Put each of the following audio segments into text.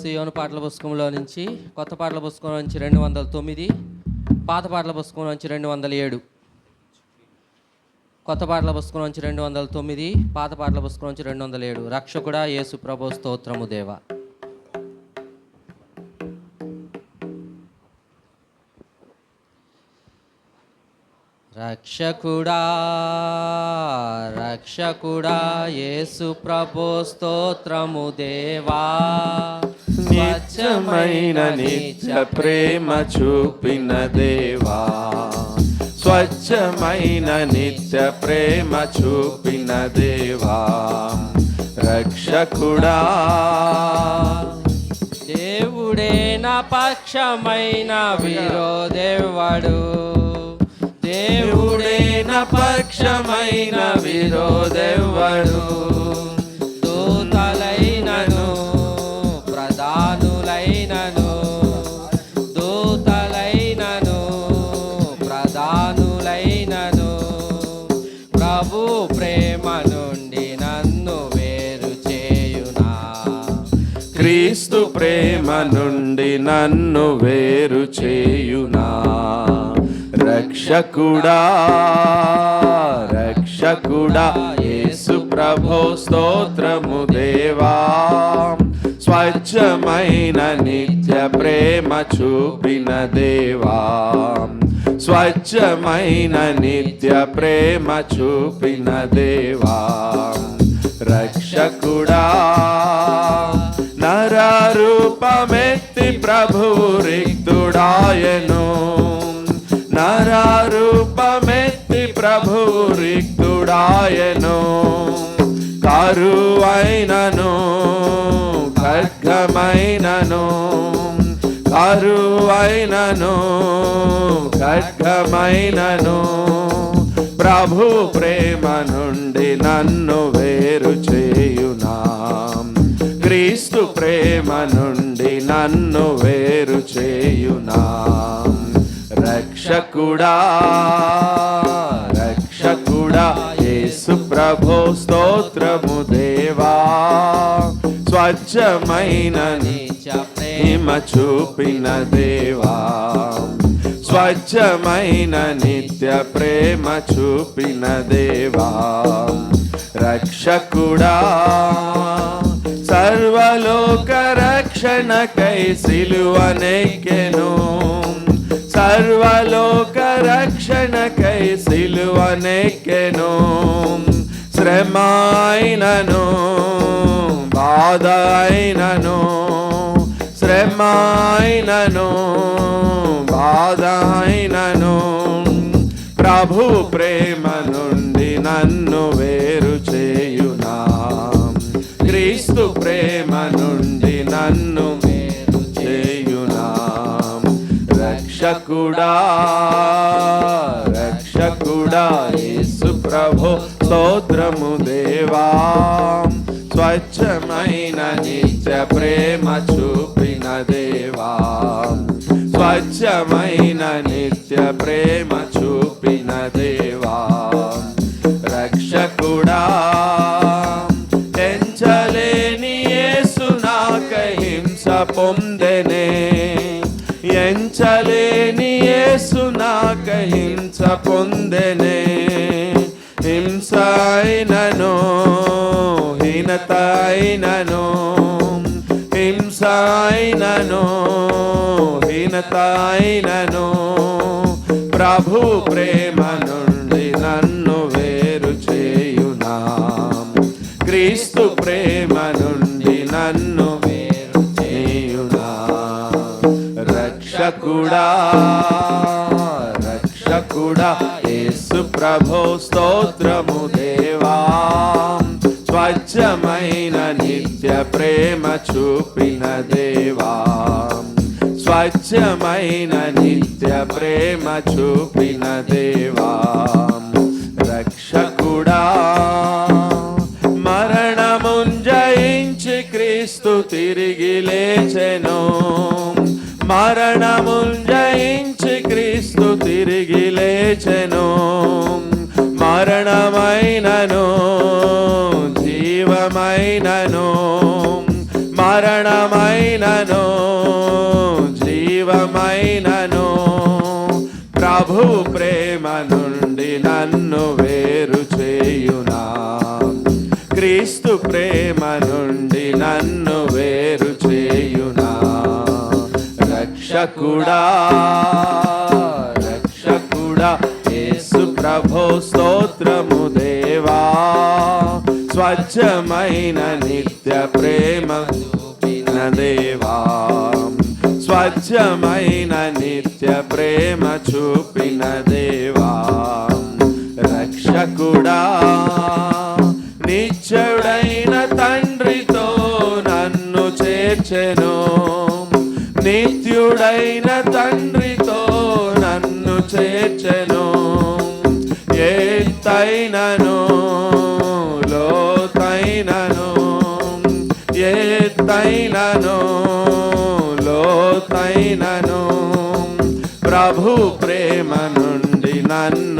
సియోను పాటల పుస్తకంలో నుంచి కొత్త పాటల పుస్తకం నుంచి రెండు వందల తొమ్మిది పాత పాటల పుస్తకం నుంచి రెండు వందల ఏడు. కొత్త పాటల పుస్తకం నుంచి రెండు వందల తొమ్మిది పాత పాటల పుస్తకం నుంచి రెండు వందల ఏడు. రక్షకుడ యేసు ప్రభు స్తోత్రము దేవ. రక్షకుడా రక్షకుడా యేసు ప్రభు స్తోత్రము దేవా. స్వచ్ఛమైన నిత్య ప్రేమ చూపిన దేవా. స్వచ్ఛమైన నిత్య ప్రేమ చూపిన దేవా. రక్షకుడా. దేవుడే నా పక్షమైన విరోధెవ్వడు. దేవుడే నా పక్షమైన విరోధెవ్వడు. ప్రేమ నుండి నన్ను వేరు చేయునా. రక్షకుడా రక్షకుడా యేసు ప్రభో స్తోత్రము దేవా. స్వచ్ఛమైన నిత్య ప్రేమ చూపిన దేవా. స్వచ్ఛమైన నిత్య ప్రేమ చూపిన దేవా. రక్షకుడా మెత్తి ప్రభువు రిక్తుడాయను నరారూపమెత్తి ప్రభువు రిక్తుడాయను కరువైనను ఖడ్గమైనను. కరువైనను ఖడ్గమైనను. ప్రభు ప్రేమ నుండి నన్ను వేరు చేయునా. క్రీస్తు ప్రేమ నుండి నన్ను వేరు చేయునా. రక్షకుడా రక్షకుడా యేసు ప్రభో స్తోత్రము దేవా. స్వచ్ఛమైన ప్రేమ చూపిన దేవా. స్వచ్ఛమైన నిత్య ప్రేమ చూపిన దేవా. రక్షకుడా సర్వలోక రక్షణకై సిలువనెక్కెను. సర్వలోక రక్షణకై సిలువనెక్కెను. శ్రమ అయినను బాధ అయినను శ్రమ బాధ అయినను ప్రభు ప్రేమను రక్షకుడా రక్షకుడా యేసు ప్రభు స్తోత్రము దేవా. స్వచ్ఛమైన నిత్య ప్రేమ చూపిన దేవా. స్వచ్ఛమైన నిత్య ప్రేమ చూపిన దేవా. రక్షకుడా యేసు నాక హింస పొందెనే హింస అయినను హీనత అయినను హింస అయినను హీనత అయినను ప్రభు ప్రేమ నుండి నన్ను వేరు చేయునా. క్రీస్తు ప్రేమ నుండి నన్ను రక్షకుడా రక్షకుడా యేసు ప్రభో స్తోత్రము దేవా. స్వచ్ఛమైన నిత్య ప్రేమ చూపిన దేవా. స్వచ్ఛమైన నిత్య ప్రేమ చూపిన దేవా. రక్షకుడా మరణముంజయించి క్రీస్తు తిరిగి లేచెను. మరణమున్ జయించి క్రీస్తు తిరిగి లేచెను. మరణమైనను జీవమైనను. మరణమైనను జీవమైనను. ప్రభు ప్రేమ నుండి నన్ను వేరు చేయునా. క్రీస్తు ప్రేమ రక్షకుడా రక్షకుడా యేసు ప్రభో స్తోత్రము దేవా. స్వచ్ఛమైన నిత్య ప్రేమ చూపిన దేవా. స్వచ్ఛమైన నిత్య ప్రేమ చూపిన దేవా. రక్షకుడా నిత్యుడైన తండ్రితో నన్ను చేర్చెను. నిత్యుడైన తండ్రితో నన్ను చేర్చెను ఎత్తైనను లోతైనను ఎత్తైనను లోతైనను. ప్రభు ప్రేమ నుండి నన్ను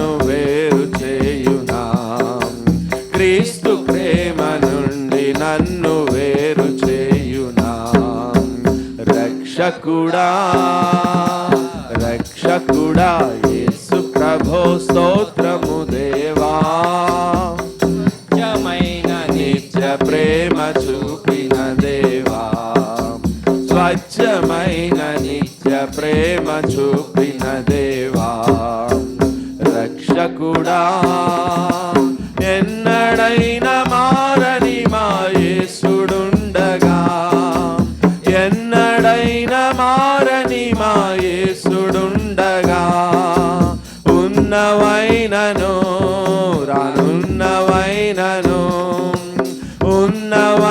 రక్షకుడా రక్షకుడా యేసు ప్రభో స్తోత్రము దేవా నిత్యమైన నిత్య ప్రేమ చూపిన దేవా స్వచ్ఛమైన now.